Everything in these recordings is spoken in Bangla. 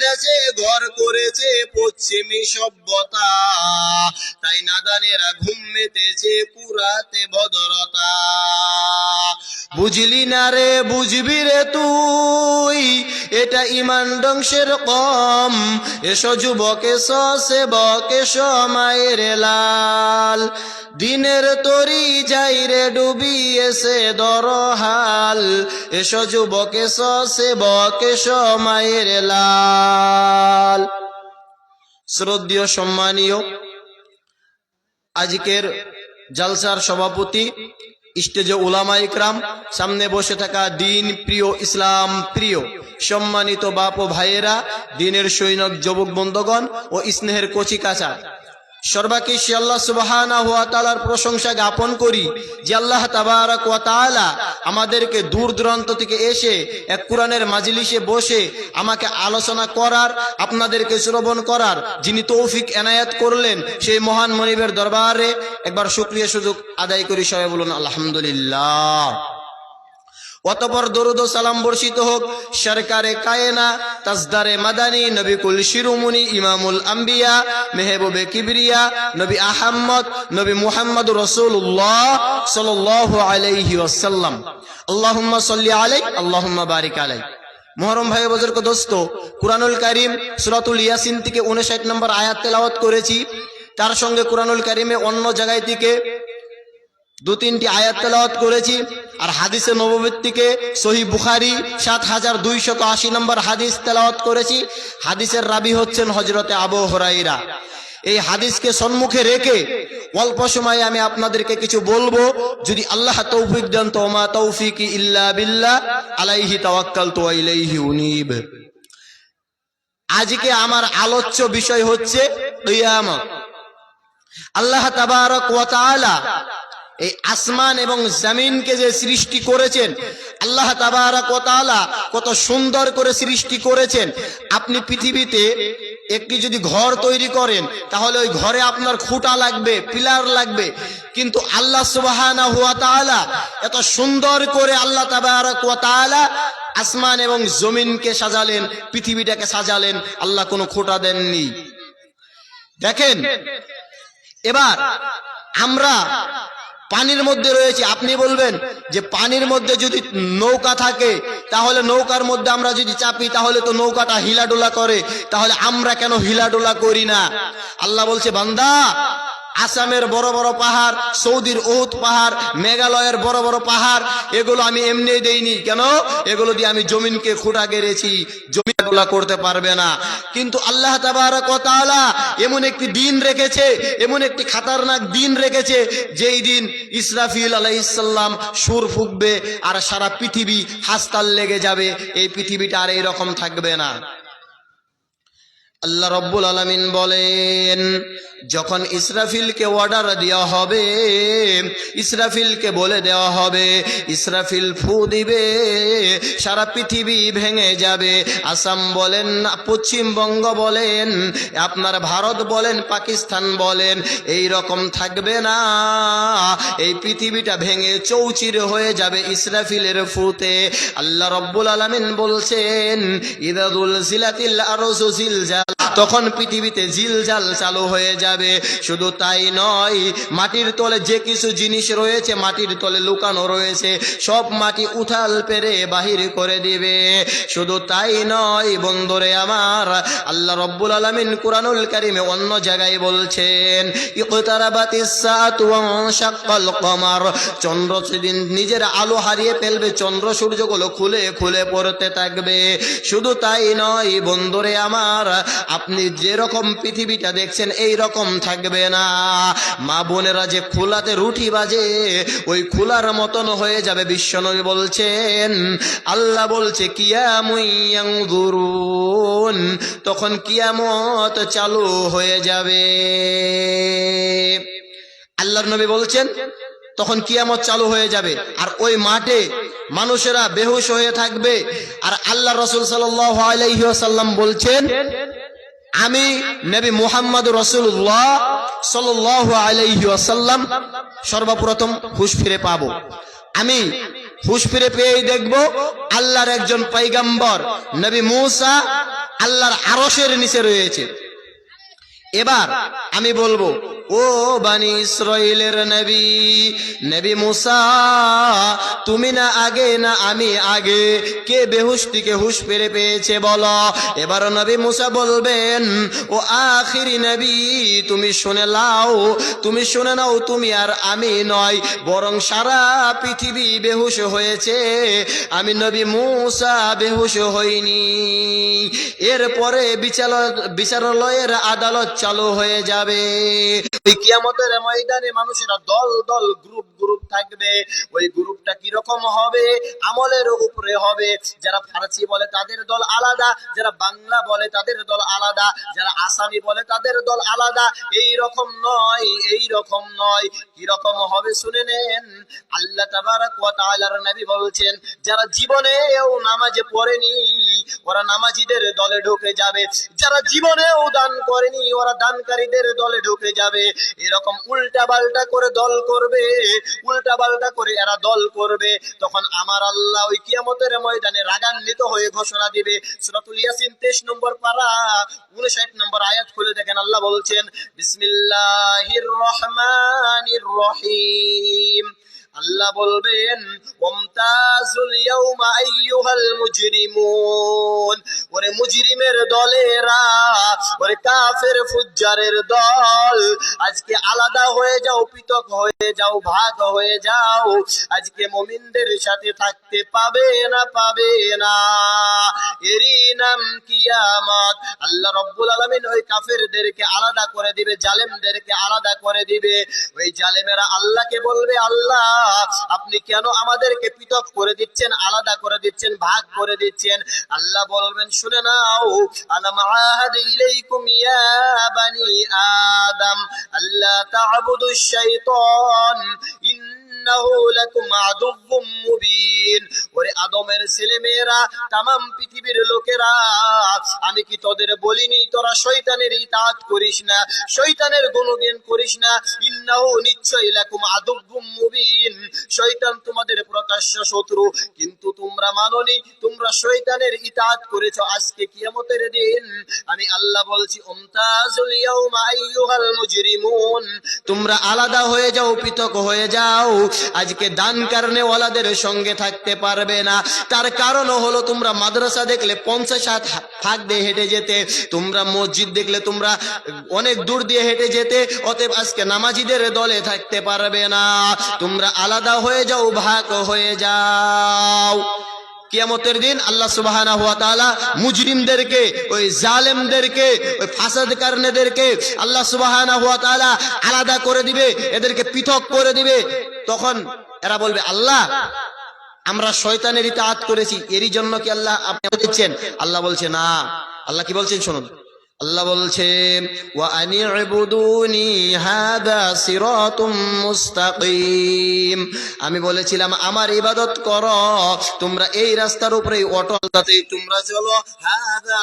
দেশে ঘর করেছে পশ্চিমী সভ্যতা। তাই নাদানেরা ঘুম মেতেছে কুরাতে ভদ্রতা। বুঝলি না রে, বুঝবি রে তুই, এটা ইমান ধ্বংসের কম। এসো যুবক সেবক, এসো মায়ের লাল। দিনের তরি যাই রে ডুবি এসে দরহাল। এসো যুবক সেবক, এসো মায়ের লাল। শ্রদ্ধীয় সম্মানীয়, আজকের জালসার সভাপতি, স্টেজে উলামা ইকরাম, সামনে বসে থাকা দিন প্রিয় ইসলাম প্রিয়, সম্মানিত বাপ ও ভাইয়েরা, দিনের সৈনিক, যুবক বন্ধগণ ও স্নেহের কচি কাঁচা। সর্বাকে সে আল্লাহ সুবহানা হুয়া তাআলার প্রশংসা জ্ঞাপন করি যে আল্লাহ তাবারাক ওয়া আমাদেরকে দূর দূরান্ত থেকে এসে এক কোরআনের মাজলিসে বসে আমাকে আলোচনা করার, আপনাদেরকে শ্রবণ করার, যিনি তৌফিক এনায়েত করলেন সেই মহান মনিবের দরবারে একবার শুক্রিয়া সুযোগ আদায় করি। সবাই বলুন, আলহামদুলিল্লাহ। অতপর দরুদ সালাম বর্ষিত হোক। সরকারে কায়েনা, তাজদারে মাদানী, নবী কুল শিরুমুনি ইমামুল আম্বিয়া, মেহবুবে কিবরিয়া, নবী আহম্মদ, নবী মুহাম্মদ রসুল্লাহ সাল্লাল্লাহু আলাইহি ওয়াসাল্লাম। আল্লাহুম্মা সাল্লি আলাই আল্লাহুম্মা বারিক আলাই মহরম ভাই বজর্গ দোস্ত, কুরআনুল কারীম সূরাতুল ইয়াসিন থেকে 59 নম্বর আয়াত তেলাওয়াত করেছি। তার সঙ্গে কুরআনুল কারীমে অন্য জায়গায় থেকে দু তিনটি আয়াত তেলাওয়াত করেছি, আর হাদিসে নববীর সহি বুখারি সাত হাজার দুইশত আশি নম্বর হাদিস তেলাওয়াত করেছি। হাদিসের রাবি হচ্ছেন হজরতে আবু হরাইরা এই হাদিসকে সম্মুখে রেখে অল্প সময়ে আমি আপনাদেরকে কিছু বলব। যদি আল্লাহ তৌফিক দেন তো মা তৌফিক ইল্লা বিল্লাহ, আলাইহি তাওয়াক্কাল তো ইলাইহি উনিব। আজকে আমার আলোচ্য বিষয় হচ্ছে কিয়ামত। আল্লাহ তাবারক ওয়া তাআলা এই আসমান এবং জমিনকে যে সৃষ্টি করেছেন, আল্লাহ তাবারক ওয়া তাআলা কত সুন্দর করে সৃষ্টি করেছেন। আপনি পৃথিবীতে একটি যদি ঘর তৈরি করেন, তাহলে ওই ঘরে আপনার খুঁটা লাগবে, পিলার লাগবে। কিন্তু আল্লাহ সুবহানাহু ওয়া তাআলা এত সুন্দর করে আল্লাহ তাবারক ওয়া তাআলা আসমান এবং জমিনকে সাজালেন, পৃথিবীটাকে সাজালেন, আল্লাহ কোনো খোঁটা দেননি। দেখেন, এবার আমরা পানির মধ্যে রয়েছে, আপনি বলবেন যে পানির মধ্যে যদি নৌকা থাকে, তাহলে নৌকার মধ্যে আমরা যদি চাপি, তাহলে তো নৌকাটা হিলাডোলা করে, তাহলে আমরা কেন হিলাডোলা করি না? আল্লাহ বলছে, বান্দা আসামের বড় বড় পাহাড়, সৌদির ওহুদ পাহাড়, মেঘালয়ের বড় বড় পাহাড়, এগুলো আমি এমনি দেইনি। কেন? এগুলো দিয়ে আমি জমিনকে খুঁটা গেড়েছি। জমি ডোলা করতে পারবে না। কিন্তু আল্লাহ তাবারক ওয়া তাআলা এমন একটি দিন রেখেছে, এমন একটি খাতারনাক দিন রেখেছে, যেই দিন ইসরাফিল আলাইহিসসালাম সুর ফুকবে আর সারা পৃথিবী হাসতাল লেগে যাবে। এই পৃথিবীটা আর এইরকম থাকবে না। আল্লাহ রব্বুল আলামিন বলেন, যখন ইসরাফিলকে অর্ডার দেওয়া হবে, ইসরাফিলকে বলে দেওয়া হবে, ইসরাফিল ফু দিবে, সারা পৃথিবী ভেঙে যাবে। আসাম বলেন পশ্চিমবঙ্গ বলেন, আপনার ভারত বলেন, পাকিস্তান বলেন, এই রকম থাকবে না। এই পৃথিবীটা ভেঙে চৌচির হয়ে যাবে ইসরাফিলের ফুতে। আল্লাহ রব্বুল আলামিন বলছেন ইদাদুল জিলাতিল আরজু জিলজাল তখন পৃথিবীতে জিলজাল চালু হয়ে যাবে। শুধু তাই নয়, মাটির তলে যে কিছু জিনিস রয়েছে, মাটির তলে লুকানো রয়েছে, সব মাটি উঠাল পেরে বাহির করে দিবে। শুধু তাই নয়, বন্ধুরে আমার, আল্লাহ রব্বুল আলামিন কুরানুল কারীমে অন্য জায়গায় বলছেন চন্দ্র সেদিন নিজের আলো হারিয়ে ফেলবে, চন্দ্র সূর্যগুলো খুলে খুলে পড়তে থাকবে। শুধু তাই নয়, বন্ধুরে আমার আপনি যেরকম পৃথিবীটা দেখছেন এই রকম থাকবে না। মা বোনেরা যে খোলাতে রুটি বাজে, ওই খোলার মতন হয়ে যাবে, বিশ্বনবী বলছেন, আল্লাহ বলছে কিয়ামুন তখন কিয়ামত চালু হয়ে যাবে। আল্লাহর নবী বলছেন, তখন কিয়ামত চালু হয়ে যাবে। আর ওই মাঠে মানুষেরা বেহুশ হয়ে থাকবে। আর আল্লাহ রসুল সাল্লাম বলছেন আমি নবী মুহাম্মদ রসুল্লাহ সাল্লাহ আলাইহি আসাল্লাম সর্বপ্রথম হুশ ফিরে পাব। আমি হুশ ফিরে পেয়েই দেখব আল্লাহর একজন পাইগাম্বর নবী মুসা আল্লাহর আরসের নিচে রয়েছে। এবার আমি বলব ও বানি ইসরাইলের নবী নবী মুসা, তুমি না আগে না আমি আগে? কে বেহুশ থেকে হুশ ফিরে পেয়েছে বলো? এবার নবী মুসা বলবেন, ও আখিরি নবী, তুমি শুনে লাও তুমি শুনে নাও, তুমি আর আমি নয়, বরং সারা পৃথিবী বেহুশ হয়েছে। আমি নবী মুসা বেহুশ হইনি। এরপরে বিচার বিচারালয়ের আদালত চালু হয়ে যাবে। ওই কিয়ামতের ময়দানে মানুষেরা দল দল গ্রুপ গ্রুপ থাকবে, ওই গ্রুপটা কীরকম হবে? আমলের উপরে হবে। যারা ফার্সি বলে তাদের দল আলাদা, যারা বাংলা বলে তাদের দল আলাদা, যারা আসামি বলে তাদের দল আলাদা। এই রকম নয়, এই রকম নয়। কি রকম হবে শুনে নেন। আল্লাহ তাবারাক ওয়া তাআলার নবী বলছেন, যারা জীবনেও নামাজে পড়েনি, ওরা নামাজিদের দলে ঢুকে যাবে। যারা জীবনেও দান করেনি, ওরা দানকারীদের দলে ঢুকে যাবে। এরকম উল্টা পাল্টা করে দল করবে। উল্টা পাল্টা করে এরা দল করবে। তখন আমার আল্লাহ ওই কিয়ামতের ময়দানে রাগান্বিত হয়ে ঘোষণা দিবে। সুরাতুল ইয়াসিন 23 নম্বর পারা 59 নম্বর আয়াত খুলে দেখেন আল্লাহ বলছেন, বিসমিল্লাহির রহমানির রহিম। আল্লাহ বলবেন ওমতাজুল ইয়াউমা আইয়ুহাল মুজরিমুন। ওরে মুজরিমের দলেরা, ওরে কাফের ফুজ্জারের দল, আজকে আলাদা হয়ে যাও, পৃথক হয়ে যাও, ভাগ হয়ে যাও, আজকে মুমিনদের সাথে থাকতে পাবে না পাবে না। এরই নাম কিয়ামত। আল্লাহ রব্বুল আলামিন ওই কাফেরদেরকে আলাদা করে দিবে, জালেমদেরকে আলাদা করে দিবে। ওই জালেমেরা আল্লাহকে বলবে, আল্লাহ আপনি কেন আমাদেরকে পৃথক করে দিচ্ছেন, আলাদা করে দিচ্ছেন, ভাগ করে দিচ্ছেন? আল্লাহ বলবেন, শুনে নাও ইলাইকুম ইয়া বানি আদম আল্লাহ তা'বুদু শাইতান ইন্নাহু লাকুম মুবিন ওরে আদমের পৃথিবীর লোকেরা, আমি কি তোদের বলিনি? তোরা শয়তানের ইতাআত করিস না, শয়তানের করিস না। ইন্নাহু নিশ্চয়ই লাকুম মুবিন। শয়তান তোমাদের প্রকাশ্য শত্রু, কিন্তু তোমরা মাননি, তোমরা শয়তানের ইতাআত করেছ আজকে কিয়ামতের দিন। আমি আল্লাহ বলছি উমতাজুল ইয়াউমা আইয়ুহাল মুজরিমুন। তোমরা আলাদা হয়ে যাও, পৃথক হয়ে যাও। আজকে দান কারণে ওয়ালাদের সঙ্গে থাকতে পারবে না। তার কারণ হলো তোমরা মাদ্রাসা দেখলে পঞ্চাশ হাত ফাঁক দিয়ে হেঁটে যেতে, তোমরা মসজিদ দেখলে তোমরা অনেক দূর দিয়ে হেঁটে যেতে, অতএব আজকে নামাজিদের দলে থাকতে পারবে না। তোমরা আলাদা হয়ে যাও, ভাগ হয়ে যাও। কিয়ামতের দিন আল্লাহ সুবাহ মুজরিমদেরকে, ওই জালেমদেরকে, ওই ফাসাদ কারণেদেরকে আল্লাহ তাআলা আলাদা করে দিবে, এদেরকে পৃথক করে দিবে। তখন এরা বলবে, আল্লাহ, আমরা শয়তানের ইতাহাত করেছি, এরই জন্য কি আল্লাহ আপনি দিচ্ছেন? আল্লাহ বলছে, না। আল্লাহ কি বলছেন, শুনুন। আল্লাহ বলছে আমি বলেছিলাম, আমার ইবাদত করো, তোমরা এই রাস্তার উপরেই অটল তাতেই তোমরা চলো। হাদা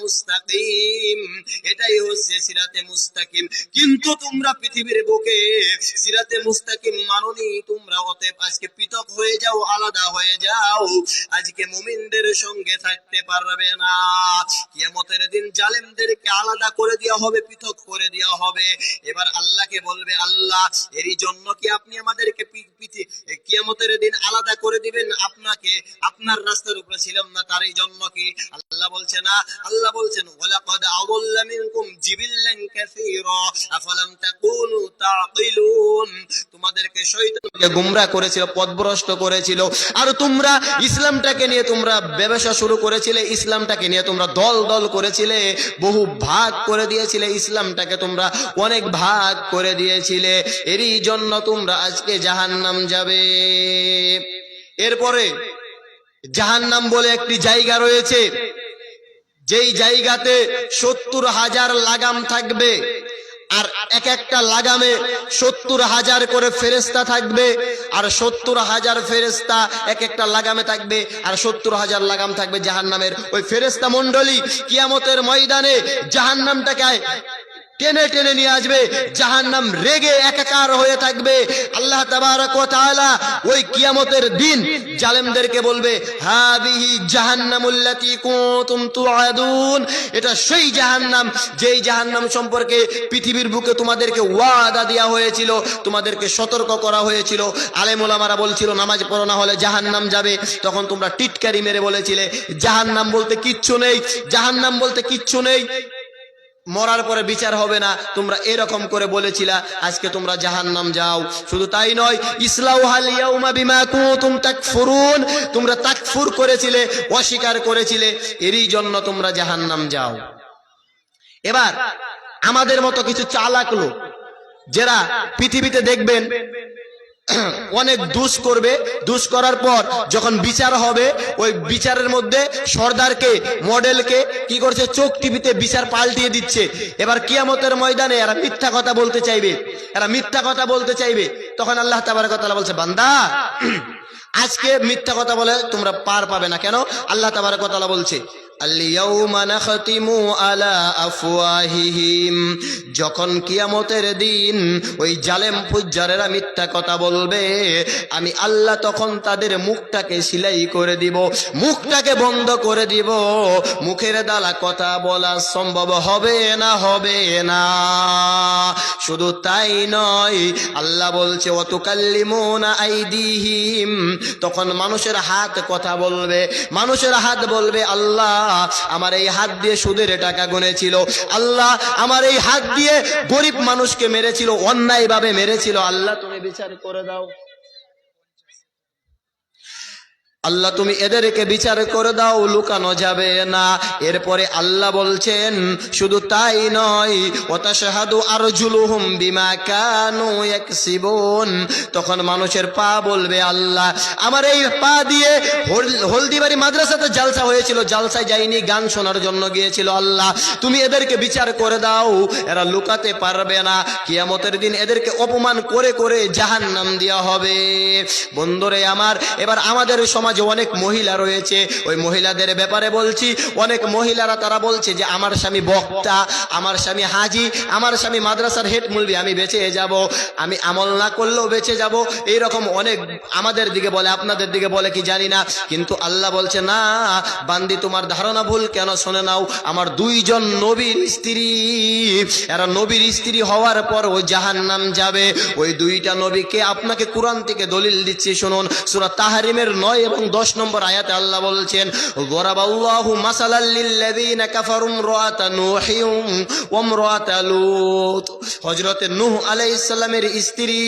মুস্তাকিম। এটাই হচ্ছে সিরাতে মুস্তাকিম। কিন্তু তোমরা পৃথিবীর বুকে সিরাতে মুস্তাকিম মাননি, তোমরা অতএব আজকে পৃথক হয়ে যাও, আলাদা হয়ে যাও। আজকে মুমিনদের সঙ্গে থাকতে পারবে না। কিয়ামতের দিন জালেমদেরকে আলাদা করে দেওয়া হবে, পৃথক করে দেওয়া হবে। এবার আল্লাহকে বলবে, আল্লাহ, এরই জন্য কি আপনি আমাদেরকে কিয়ামতের দিন আলাদা করে দিবেন? আপনাকে, আপনার রাস্তার উপরে ছিলাম না তার এই জন্য কি? আল্লাহ বলছে, না। আল্লাহ বলছেন, ওয়ালাকাদ আদাল্লা মিনকুম জিবিল্লান কাসীরা, আফালাম তাকুনু তাকিলুন? তোমাদেরকে শয়তানকে গোমরা করেছিল, পথভ্রষ্ট করেছিল। আর তোমরা ইসলামটাকে নিয়ে তোমরা ব্যবসা শুরু করেছিলে, ইসলামটাকে নিয়ে তোমরা দল দল করেছিলে। বহু ভাগ করে দিয়েছিলে ইসলামটাকে তোমরা, অনেক ভাগ করে দিয়েছিলে। এরই জন্য তোমরা আজকে জাহান্নাম যাবে। এরপরে জাহান্নাম বলে একটি জায়গা রয়েছে। যেই জায়গাতে সত্তর হাজার লাগাম থাকবে। আর এক একটা লাগামে সত্তর হাজার করে ফেরেস্তা থাকবে, আর সত্তর হাজার ফেরেস্তা এক একটা লাগামে থাকবে, আর সত্তর হাজার লাগাম থাকবে জাহান্নামের। ওই ফেরেস্তা মন্ডলী কিয়ামতের ময়দানে জাহান্নামটাকে টেনে টেনে নিয়ে আসবে। জাহান্নাম রেগে একাকার হয়ে থাকবে। আল্লাহ ওই কিয়ামতের দিন জালেমদেরকে বলবে এটা সেই জাহান্নাম, যেই জাহান্নাম সম্পর্কে পৃথিবীর বুকে তোমাদেরকে ওয়াদা দেওয়া হয়েছিল, তোমাদেরকে সতর্ক করা হয়েছিল। আলেম বলছিল, নামাজ পড়ো না হলে জাহান্নাম যাবে। তখন তোমরা টিটকারি মেরে বলেছিলে, জাহান্নাম বলতে কিচ্ছু নেই, জাহান্নাম বলতে কিচ্ছু নেই। মরার পরে বিচার হবে না। তোমরা এরকম করে বলেছিলা, আজকে তোমরা জাহান্নাম যাও। শুধু তাই নয়, ইসলাউ বিমা তোমরা তাকফুর করেছিলে, অস্বীকার করেছিলে, এরই জন্য তোমরা জাহান্নাম যাও। এবার, আমাদের মতো কিছু চালাক লোক, যারা পৃথিবীতে দেখবেন অনেক দুষ করবে। দুষ করার পর যখন বিচার হবে, ওই বিচারের মধ্যে সর্দারকে, মডেলকে কি করছে? চোখ টিভিতে বিচার পাল্টিয়ে দিচ্ছে। এবার কিয়ামতের ময়দানে এরা মিথ্যা কথা বলতে চাইবে। এরা মিথ্যা কথা বলতে চাইবে। তখন আল্লাহ তাবার কথা বলছে, বান্দা, আজকে মিথ্যা কথা বলে তোমরা পার পাবে না। কেন? আল্লাহ তাবার কথা বলছে আলিয়াউমা নাখতিমু আলা আফওয়াহিহিম। যখন কিয়ামতের দিন ওই জালেম ফুজ্জারেরা মিথ্যা কথা বলবে, আমি আল্লাহ তখন তাদের মুখটাকে সিলাই করে দিব, মুখটাকে বন্ধ করে দিব। মুখের দ্বারা কথা বলা সম্ভব হবে না হবে না। শুধু তাই নয়, আল্লাহ বলছে অত কাল্লিমোনা আইদিহিম। তখন মানুষের হাত কথা বলবে, মানুষের হাত বলবে, আল্লাহ আমার এই হাত দিয়ে সুদের টাকা গুনেছিল আল্লাহ আমার এই হাত দিয়ে গরিব মানুষকে মেরেছিল, অন্যায়ভাবে মেরেছিল। আল্লাহ, তুমি বিচার করে দাও। আল্লাহ তুমি এদেরকে বিচার করে দাও, লুকানো যাবে না। এরপরে আল্লাহ বলছেন, শুধু তাই নয় তখন মানুষের পা বলবে, আল্লাহ, আমার এই পা দিয়ে হলদিবাড়ি মাদ্রাসাতে জালসা হয়েছিল, জালসায় যাইনি, গান শোনার জন্য গিয়েছিল আল্লাহ। তুমি এদেরকে বিচার করে দাও, এরা লুকাতে পারবে না। কিয়ামতের দিন এদেরকে অপমান করে করে জাহান্নাম দেওয়া হবে। বন্ধুরে আমার, এবার আমাদের সমাজে অনেক মহিলা রয়েছে। ওই মহিলাদের ব্যাপারে বলছি, অনেক মহিলারা তারা বলছে যে, আমার স্বামী বক্তা, আমার স্বামী হাজি, আমার স্বামী মাদ্রাসার হেড মুলবি আমি বেঁচে যাব, আমি আমল না করলেও বেঁচে যাব। এইরকম অনেক আমাদের দিকে বলে, আপনাদের দিকে বলে কি জানি না। কিন্তু আল্লাহ বলছে, না, বান্দি, তোমার ধারণা ভুল, কেন শুনে নাও, আমার দুইজন নবীর স্ত্রী, এরা নবীর স্ত্রী হওয়ার পর ওই জাহান্নাম যাবে। ওই দুইটা নবীকে আপনাকে কোরআন থেকে দলিল দিচ্ছি, শুনুন। সুরা তাহারিমের নয় এবং দশ নম্বর আয়াতে আল্লাহ বলছেন গরাবাল্লাহু মাসালাল লিল্লাযীনা কাফারু ইমরাআতা নূহিম ওয়া সালামের স্ত্রী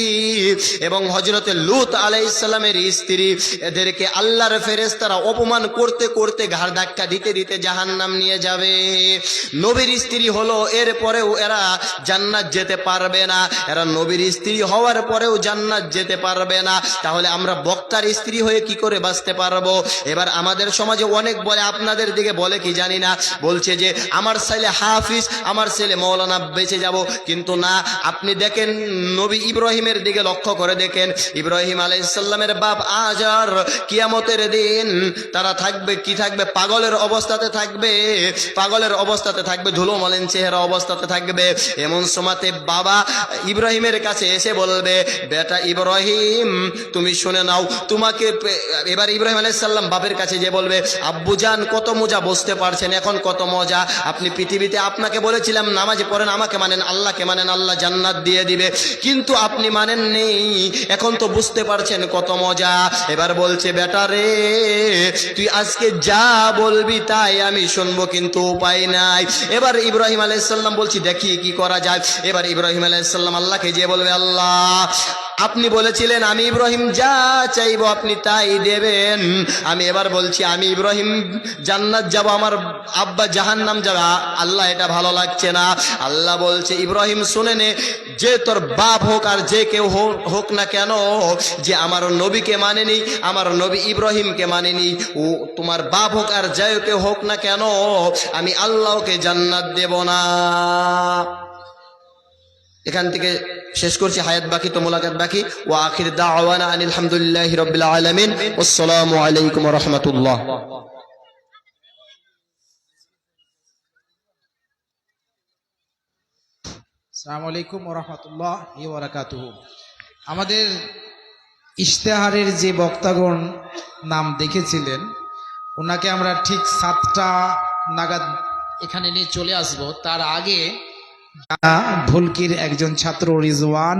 এবং হযরতে লূত আলাইহিস সালামের স্ত্রী, এদেরকে আল্লাহর ফেরেশতারা অপমান করতে করতে ঘাড় ধাক্কা দিতে দিতে জাহান্নাম নিয়ে যাবে। নবীর স্ত্রী হলো, এরপরেও এরা জান্নাত যেতে পারবে না। এরা নবীর স্ত্রী হওয়ার পরেও জান্নাত যেতে পারবে না। তাহলে আমরা বক্তার স্ত্রী হয়ে কি করে বাঁচতে পারব। এবার আমাদের সমাজে অনেক বলে আপনাদের দিকে বলে কি জানি না, বলছে যে, আমার ছেলে হাফিজ, আমার ছেলে মৌলানা বেঁচে যাব। কিন্তু না, আপনি দেখেন নবী ইব্রাহিমের দিকে লক্ষ্য করে দেখেন, ইব্রাহিম আলাইসাল্লামের বাপ আজার কিয়ামতের দিন তারা থাকবে কি থাকবে? পাগলের অবস্থাতে থাকবে, পাগলের অবস্থাতে থাকবে ধুলো মলেন চেহারা অবস্থাতে থাকবে। এমন সময়তে বাবা ইব্রাহিমের কাছে এসে বলবে, বেটা ইব্রাহিম, তুমি শুনে নাও, তোমাকে এবার ইব্রাহিম আলাইসাল্লাম বাপের কাছে যে বলবে, আব্বু জান, কত মজা, বসতে পারছেন, এখন কত মজা। আপনি পৃথিবীতে আপনাকে বলেছিলাম, নামাজে পড়েন, আমাকে মানেন আল্লাহকে মানেন, আল্লাহ জান্নাত দিয়ে দিবে। কিন্তু আপনি মানেন নেই এখন তো বুঝতে পারছেন কত মজা। এবার বলছে, বেটা রে, তুই আজকে যা বলবি তাই আমি শুনব, কিন্তু উপায় নাই। এবার ইব্রাহিম আলাইসাল্লাম বলছি, দেখি কি করা যায়। এবার ইব্রাহিম আলাইসাল্লাম আল্লাহকে যে বলবে, আল্লাহ আপনি বলেছিলেন, আমি ইব্রাহিম যা চাইব আপনি তাই দেবেন। আমি এবার বলছি, আমি ইব্রাহিম জান্নাত যাব, আমার আব্বা জাহান্নাম যাবে। আল্লাহ, এটা ভালো লাগছে না। আল্লাহ বলছে, ইব্রাহিম, শুনে নে, যে তোর বাপ হোক আর যে কেউ হোক- না কেন, যে আমার নবীকে মানেনি, আমার নবী ইব্রাহিমকে মানেনি, ও তোমার বাপ হোক আর যে কেউ হোক না কেন, আমি আল্লাহকে জান্নাত দেব না। এখান থেকে শেষ করছি, হায়াত বাকি তো মোলাকাত বাকি। ও আখির দাওয়ানা আনিল হামদুলিল্লাহ রবিল আলমিন। আসসালামু আলাইকুম রহমতুল্লাহ। সালাম আলাইকুম ওরহমতুল্লাহ ওবরাকাতুহ আমাদের ইশতেহারের যে বক্তাগণ নাম দেখেছিলেন ওনাকে আমরা ঠিক সাতটা নাগাদ এখানে নিয়ে চলে আসব। তার আগে ভুলকির একজন ছাত্র রিজওয়ান